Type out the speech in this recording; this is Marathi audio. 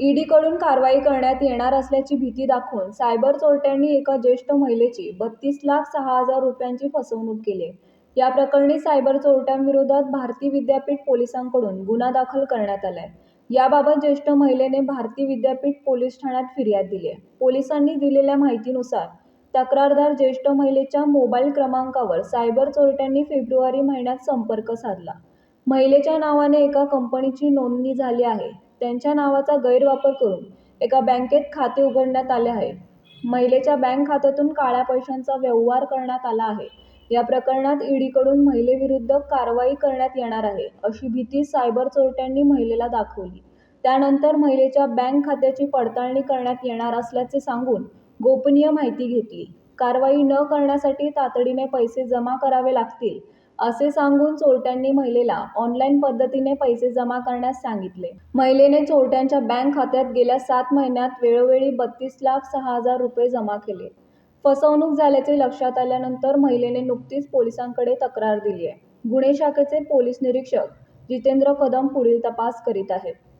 ईडीकडून कारवाई करण्यात येणार असल्याची भीती दाखवून सायबर चोरट्यांनी एका ज्येष्ठ महिलेची बत्तीस लाख सहा हजार रुपयांची फसवणूक केली या प्रकरणी सायबर चोरट्यांविरोधात भारती विद्यापीठ पोलिसांकडून गुन्हा दाखल करण्यात आलाय. याबाबत ज्येष्ठ महिलेने भारती विद्यापीठ पोलीस ठाण्यात फिर्याद दिली आहे. पोलिसांनी दिलेल्या माहितीनुसार तक्रारदार ज्येष्ठ महिलेच्या मोबाईल क्रमांकावर सायबर चोरट्यांनी फेब्रुवारी महिन्यात संपर्क साधला. महिलेच्या नावाने एका कंपनीची नोंदणी झाली आहे. त्यांच्या नावाचा गैरवापर करून एका बँकेत खाते उघडण्यात आले आहे. महिलेच्या बँक खात्यातून काळ्या पैशांचा व्यवहार करण्यात आला आहे. या प्रकरणात ईडीकडून महिलेविरुद्ध कारवाई करण्यात येणार आहे, अशी भीती सायबर चोरट्यांनी महिलेला दाखवली. त्यानंतर महिलेच्या बँक खात्याची पडताळणी करण्यात येणार असल्याचे सांगून गोपनीय माहिती घेतली. कारवाई न करण्यासाठी तातडीने पैसे जमा करावे लागतील, असे सांगून चोरट्यांनी महिलेला ऑनलाईन पद्धतीने पैसे जमा करण्यास सांगितले. महिलेने चोरट्यांच्या बँक खात्यात गेल्या सात महिन्यात वेळोवेळी बत्तीस लाख सहा हजार रुपये जमा केले. फसवणूक झाल्याचे लक्षात आल्यानंतर महिलेने नुकतीच पोलिसांकडे तक्रार दिली आहे. गुन्हे शाखेचे पोलीस निरीक्षक जितेंद्र कदम पुढील तपास करीत आहेत.